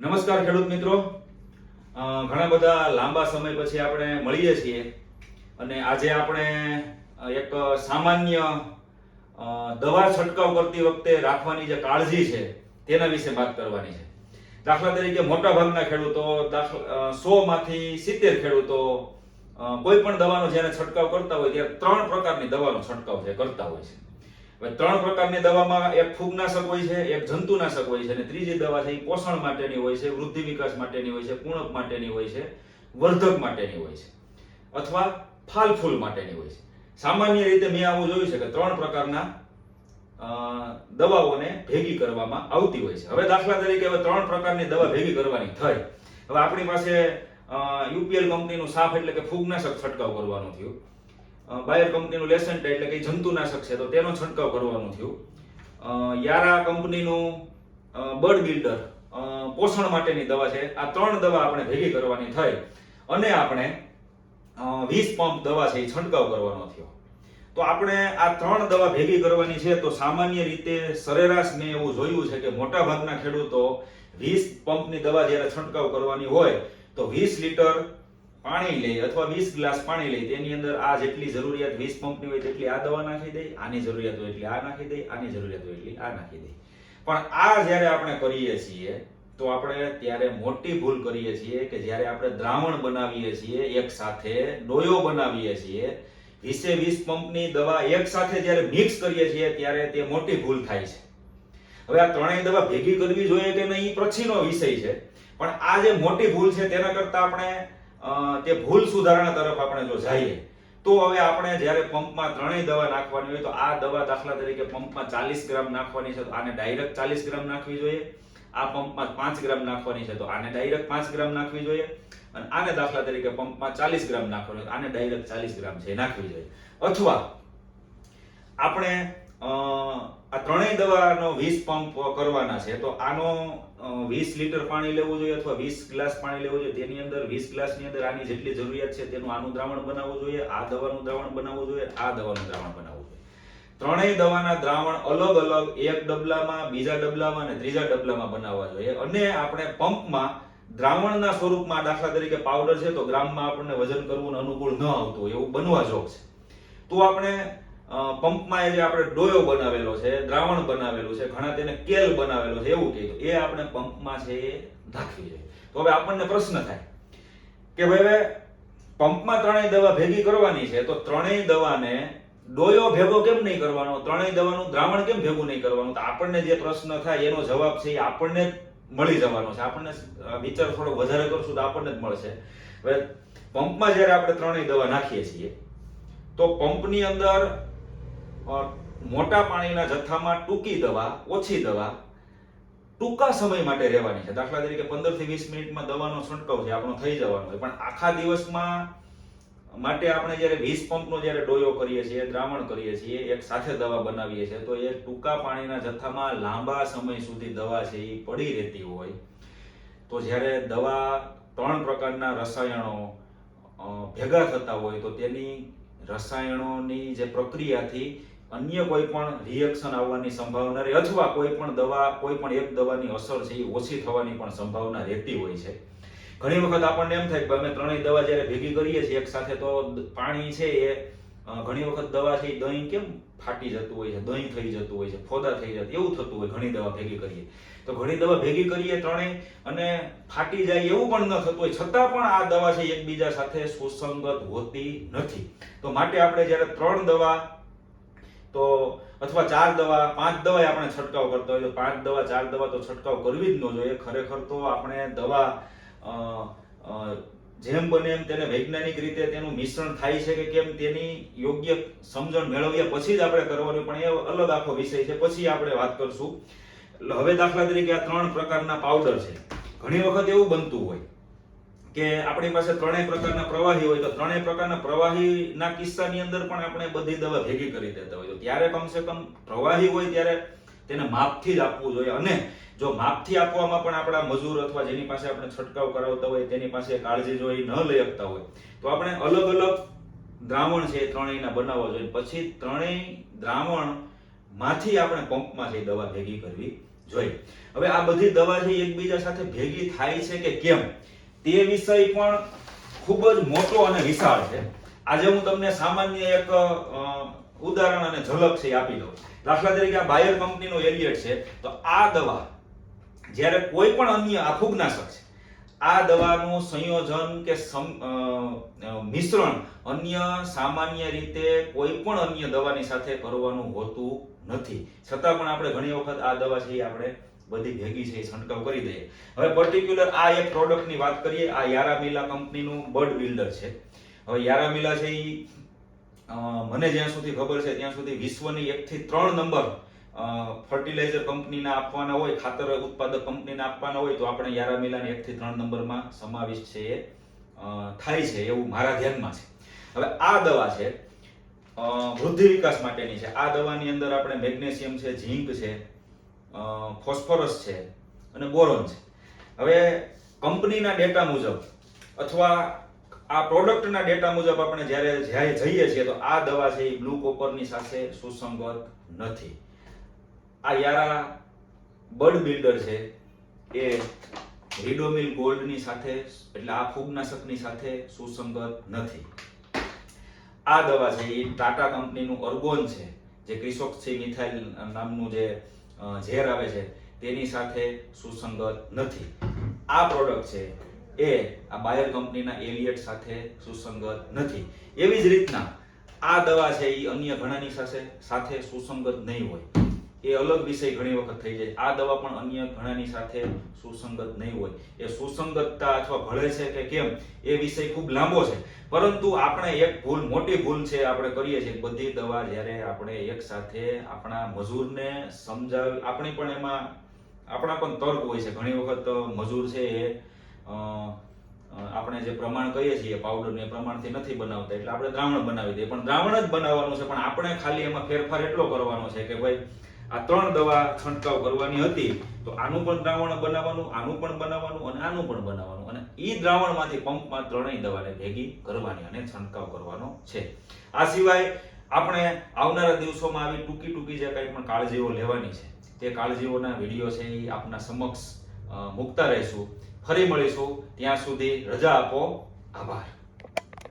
નમસ્કાર ખેડૂત મિત્રો. ઘણા બધા લાંબા સમય પછી આપણે મળીએ છીએ અને આજે આપણે એક સામાન્ય દવા છંટકાવ કરતી વખતે રાખવાની જે કાળજી છે તેના વિશે વાત કરવાની છે. દાખલા તરીકે મોટા ભાગના ખેડૂતો સો માંથી સિત્તેર ખેડૂતો કોઈ પણ દવાનો જ્યારે છંટકાવ કરતા હોય ત્યારે ત્રણ પ્રકારની દવાનો છંટકાવ છે કરતા હોય છે. ત્રણ પ્રકારની દવામાં એક ફૂગનાશક હોય છે, એક જંતુનાશક હોય છે અને ત્રીજી દવા છે એ પોષણ માટેની હોય છે, વૃદ્ધિ વિકાસ માટેની હોય છે કુણપ માટેની હોય છે, વર્ધક માટેની હોય છે અથવા ફાલ ફૂલ માટેની હોય છે. સામાન્ય રીતે મેં આવું જોયું છે કે ત્રણ પ્રકારના દવાઓને ભેગી કરવામાં આવતી હોય છે. હવે દાખલા તરીકે હવે ત્રણ પ્રકારની દવા ભેગી કરવાની થઈ. હવે આપણી પાસે યુપીએલ કંપનીનું સાફ એટલે કે ફૂગનાશક છંટકાવ કરવાનું થયું. બાયર કંપનીનું લેસન્ટ એટલે કે જંતુનાશક છે, તો તેનો છંટકાવ કરવાનું થયું. યારા કંપનીનું બર્ડ બિલ્ડર પોષણ માટેની દવા છે. આ ત્રણ દવા આપણે ભેગી કરવાની થઈ અને આપણે વીસ પંપ દવા છે એ છંટકાવ કરવાનો થયો. તો આપણે આ ત્રણ દવા ભેગી કરવાની છે, તો સામાન્ય રીતે સરેરાશ મેં એવું જોયું છે કે મોટા ભાગના ખેડૂતો વીસ પંપની દવા જ્યારે છંટકાવ કરવાની હોય, તો વીસ લીટર પાણી લે અથવા વીસ ગ્લાસ પાણી લે તેની અંદર આ જેટલી જરૂરિયાત વીસ પંપની હોય તેટલી આ દવા નાખી દે આની જરૂરિયાત હોય એટલી આ નાખી દે આની જરૂરિયાત હોય એટલી આ નાખી દે પણ આ જ્યારે આપણે કરીએ છીએ, તો આપણે ત્યારે મોટી ભૂલ કરીએ છીએ કે જ્યારે આપણે દ્રાવણ બનાવીએ છીએ, એક સાથે ડોયો બનાવીએ છીએ, વીસે વીસ પંપની દવા એક સાથે જ્યારે મિક્સ કરીએ છીએ, ત્યારે તે મોટી ભૂલ થાય છે. હવે આ ત્રણેય દવા ભેગી કરવી જોઈએ કે નહીં, એ પછીનો વિષય છે. પણ આ જે મોટી ભૂલ છે, તેના કરતા આપણે તે ભૂલ સુધારણા તરફ આપણે જો જઈએ, તો હવે આપણે જ્યારે પંપમાં ત્રણેય દવા નાખવાની હોય તો આ દવા દાખલા તરીકે પંપમાં ચાલીસ ગ્રામ નાખવાની છે તો આને ડાયરેક્ટ ચાલીસ ગ્રામ નાખવી જોઈએ. આ પંપમાં પાંચ ગ્રામ નાખવાની છે તો આને ડાયરેક્ટ પાંચ ગ્રામ નાખવી જોઈએ. અને આને દાખલા તરીકે પંપમાં ચાલીસ ગ્રામ નાખવાની આને ડાયરેક્ટ ચાલીસ ગ્રામ છે નાખવી જોઈએ. અથવા આપણે આ ત્રણેય દવાનો વીસ પંપ કરવાના છે, તો આનો વીસ લીટર પાણી લેવું જોઈએ અથવા વીસ ગ્લાસ પાણી લેવું જોઈએ? તેની અંદર વીસ ગ્લાસની અંદર આની જેટલી જરૂરિયાત છે તેનું આનું દ્રાવણ બનાવવું જોઈએ, આ દવાનું દ્રાવણ બનાવવું જોઈએ, આ દવાનું દ્રાવણ બનાવવું જોઈએ. ત્રણેય દવાના દ્રાવણ અલગ અલગ, એક ડબલામાં, બીજા ડબલામાં અને ત્રીજા ડબલામાં બનાવવા જોઈએ. અને આપણે પંપમાં દ્રાવણના સ્વરૂપમાં દાખલા તરીકે પાવડર છે, તો ગ્રામમાં આપણને વજન કરવું અનુકૂળ ન આવતું, એવું બનવા જોગ છે. તો આપણે પંપમાં એ જે આપણે ડોયો બનાવેલો છે, દ્રાવણ બનાવેલું છે, ઘણા તેને કેલ બનાવેલો છે, એવું કીધું. એ આપણે પંપમાં છે એ નાખવી જોઈએ. તો હવે આપણને પ્રશ્ન થાય કે ભાઈ હવે પંપમાં ત્રણેય દવા ભેગી કરવાની છે, તો ત્રણેય દવાને ડોયો ભેગો કેમ નહીં કરવાનો? ત્રણેય દવાનું દ્રાવણ કેમ ભેગું નહીં કરવાનું? તો આપણને જે પ્રશ્ન થાય, એનો જવાબ છે એ આપણને મળી જવાનો છે. આપણને વિચાર થોડો વધારે કરશું તો આપણને જ મળશે. હવે પંપમાં જ્યારે આપણે ત્રણેય દવા નાખીએ છીએ, તો પંપની અંદર મોટા પાણીના જથ્થામાં ટૂંકી દવા ઓછી દવા ટૂંકા સમય માટે રહેવાની છે દાખલા તરીકે પંદરથી વીસ મિનિટમાં દવાનો છંટકાવ છે આપણો થઈ જવાનો છે પણ આખા દિવસમાં માટે આપણે જ્યારે વીસ પંપનો જ્યારે ડોયો કરીએ છીએ દ્રાવણ કરીએ છીએ એક સાથે દવા બનાવીએ છીએ તો એ ટૂંકા પાણીના જથ્થામાં લાંબા સમય સુધી દવા છે એ પડી રહેતી હોય। તો જ્યારે દવા ત્રણ પ્રકારના રસાયણો ભેગા થતા હોય, તો તેની રસાયણોની જે પ્રક્રિયાથી અન્ય કોઈ પણ રિએક્શન આવવાની સંભાવના રહે અથવા કોઈ પણ દવા, કોઈ પણ એક દવાની અસર છે એ ઓછી થવાની પણ સંભાવના રહેતી હોય છે. ઘણી વખત આપણને એમ થાય કે અમે ત્રણેય દવા જ્યારે ભેગી કરીએ છીએ, એક સાથે તો પાણી છે એ ઘણી વખત દવા છે એ દહીં કેમ ફાટી જતું હોય છે, દહીં થઈ જતું હોય છે, ફોદા થઈ જતું, એવું થતું હોય ઘણી દવા ભેગી કરીએ. તો ઘણી દવા ભેગી કરીએ ત્રણેય અને ફાટી જાય એવું પણ ન થતું હોય, છતાં પણ આ દવા છે એકબીજા સાથે સુસંગત હોતી નથી. તો માટે આપણે જ્યારે ત્રણ દવા તો અથવા ચાર દવા, પાંચ દવા આપણે છંટકાવ કરતા હોય તો પાંચ દવા, ચાર દવા તો છંટકાવ કરવી જ ન જોઈએ. ખરેખર તો આપણે દવા જેમ બને એમ તેને વૈજ્ઞાનિક રીતે તેનું મિશ્રણ થાય છે કે કેમ તેની યોગ્ય સમજણ મેળવ્યા પછી જ આપણે કરવાનું. પણ એ અલગ આખો વિષય છે. પછી આપણે વાત કરશું. હવે દાખલા તરીકે આ ત્રણ પ્રકારના પાવડર છે. ઘણી વખત એવું બનતું હોય કે આપણી પાસે ત્રણેય પ્રકારના પ્રવાહી હોય, તો ત્રણેય પ્રકારના પ્રવાહીના કિસ્સાની અંદર પણ આપણે બધી દવા ભેગી કરી દેતા હોય. તો ત્યારે કમસે કમ પ્રવાહી હોય ત્યારે તેને માપથી જ આપવું જોઈએ. અને જો માપથી આપવામાં પણ આપણા મજૂર અથવા જેની પાસે આપણે છંટકાવ કરાવતા હોય, તેની પાસે કાળજી જોઈ ન લઈ શકતા હોય, તો આપણે અલગ અલગ દ્રાવણ છે ત્રણેયના બનાવવા જોઈએ. પછી ત્રણેય દ્રાવણમાંથી આપણે પંપમાં છે દવા ભેગી કરવી જોઈએ. હવે આ બધી દવા છે એકબીજા સાથે ભેગી થાય છે કે કેમ? તે વિષય પણ ખૂબ જ મોટો અને વિશાળ છે. આજે હું તમને સામાન્ય એક ઉદાહરણ અને ઝલક છે આપી દઉં. દાખલા તરીકે આ બાયર કંપનીનો એલિયટ છે, તો આ દવા જ્યારે કોઈ પણ અન્ય આ ફૂગનાશક છે, આ દવાનું સંયોજન કે મિશ્રણ અન્ય સામાન્ય રીતે કોઈ પણ અન્ય દવાની સાથે કરવાનું હોતું નથી. છતાં પણ આપણે ઘણી વખત આ દવા છે એ આપણે બધી ભેગી છે, એ છંટકાવ કરી દઈએ. હવે પર્ટિક્યુલર આ એક પ્રોડક્ટની વાત કરીએ, આ યારામિલા કંપનીનું બર્ડ બિલ્ડર છે. હવે યારામિલા છે એ મને જ્યાં સુધી ખબર છે, ત્યાં સુધી વિશ્વની એકથી ત્રણ નંબર ફર્ટિલાઇઝર કંપનીના આપવાના હોય, ખાતર ઉત્પાદક કંપનીના આપવાના હોય, તો આપણે યારામિલાને એકથી ત્રણ નંબરમાં સમાવિષ્ટ છે એ થાય છે એવું મારા ધ્યાનમાં છે. હવે આ દવા છે વૃદ્ધિ વિકાસ માટેની છે. આ દવાની અંદર આપણે મેગ્નેશિયમ છે, ઝીંક છે ફોસ્ફરસ છે અને બોરોન છે. હવે કંપનીના ડેટા મુજબ અથવા આ પ્રોડક્ટના ડેટા મુજબ આપણે જ્યારે જ્યારે જઈએ છીએ તો આ દવા છે એ બ્લુ કોપરની સાથે સુસંગત નથી. આ યારા બર્ડ બિલ્ડર છે એ રીડોમિલ ગોલ્ડની સાથે એટલે આ ફૂગનાશકની સાથે સુસંગત નથી. આ દવા છે એ ટાટા કંપનીનું અર્ગોન છે. જે ક્રિસોક્સી મિથાઇલ નામનું જે ઝેર આવે છે, તેની સાથે સુસંગત નથી. આ પ્રોડક્ટ છે, એ આ બાયર કંપનીના એલિયટ સાથે સુસંગત નથી. એવી જ રીતના આ દવા છે એ અન્ય ઘણાની સાથે સાથે સુસંગત નહીં હોય. એ અલગ વિષય ઘણી વખત થઈ જાય. આ દવા પણ અન્ય ઘણાની સાથે સુસંગત નહીં હોય. એ સુસંગતતા અથવા ભળે છે કે કેમ, એ વિષય ખૂબ લાંબો છે. પરંતુ આપણે એક ભૂલ, મોટી ભૂલ છે, આપણે કરીએ છીએ. બધી દવા જ્યારે આપણે એક સાથે આપણા મજૂરને સમજાવી, આપણી પણ એમાં, આપણા પણ તર્ક હોય છે. ઘણી વખત મજૂર છે એ આપણે જે પ્રમાણ કહીએ છીએ પાવડરને પ્રમાણથી નથી બનાવતા. એટલે આપણે દ્રાવણ બનાવી દઈએ. પણ દ્રાવણ જ બનાવવાનું છે. પણ આપણે ખાલી એમાં ફેરફાર એટલો કરવાનો છે કે ભાઈ આ ત્રણ દવા છંટકાવ કરવાની હતી, તો આનું પણ દ્રાવણ બનાવવાનું, આનું પણ બનાવવાનું અને આનું પણ બનાવવાનું. અને એ દ્રાવણમાંથી પંપમાં ત્રણેય દવાને ભેગી કરવાની અને છંટકાવ કરવાનો છે. આ સિવાય આપણે આવનારા દિવસોમાં આવી ટૂંકી ટૂંકી જે કંઈ પણ કાળજીઓ લેવાની છે, તે કાળજીઓના વીડિયો છે એ આપના સમક્ષ મૂકતા રહીશું. ફરી મળીશું. ત્યાં સુધી રજા આપો. આભાર.